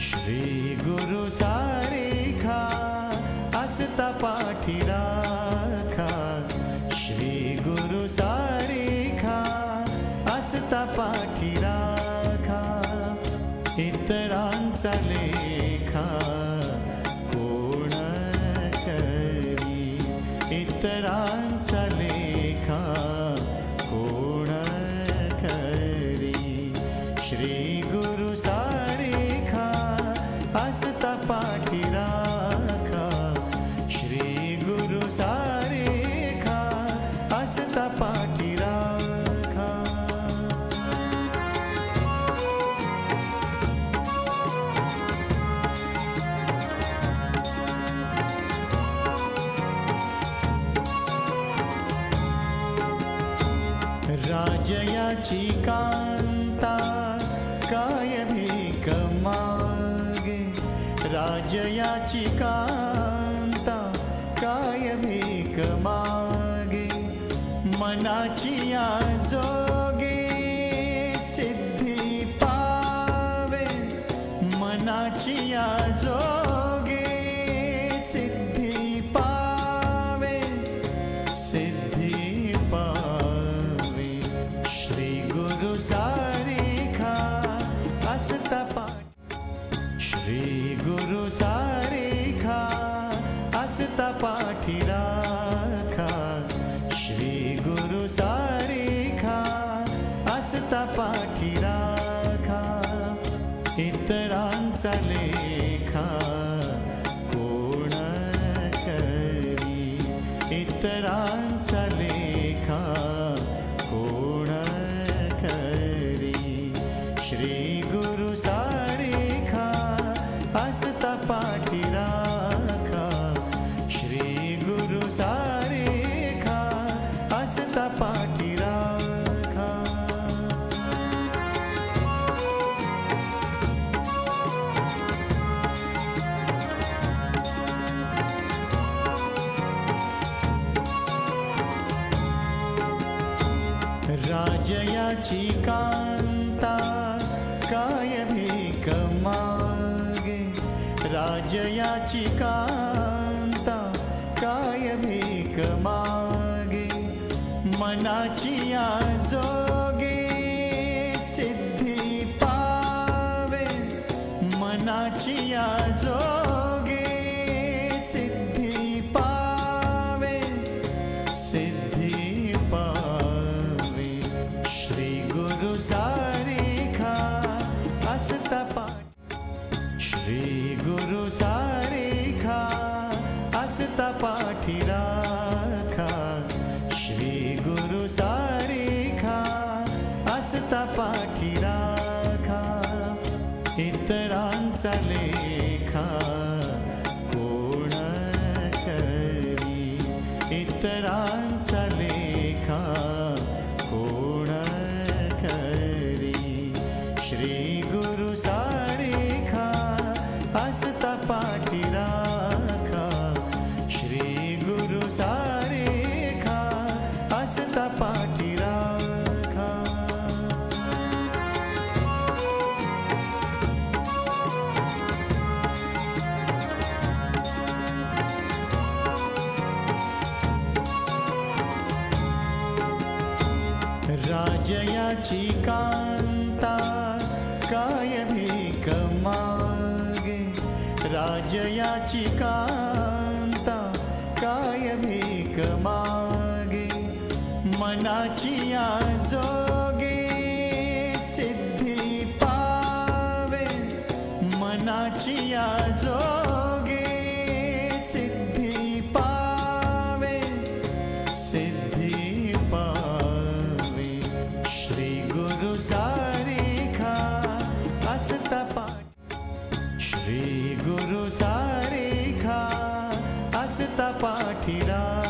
श्री गुरु सारे सारेखा असता पाठी राखा. श्री गुरु सारे खा असता पाठी जयाची कांता काय भीक मागे राजयाची कांता काय भीक मागे मनाची या राजयाची कांता काय भीक मागे? राजयाची का सलेखा जयाची कांता काय भीक मागे राजयाची कांता काय भीक मागे मनाची आजोगे Shada.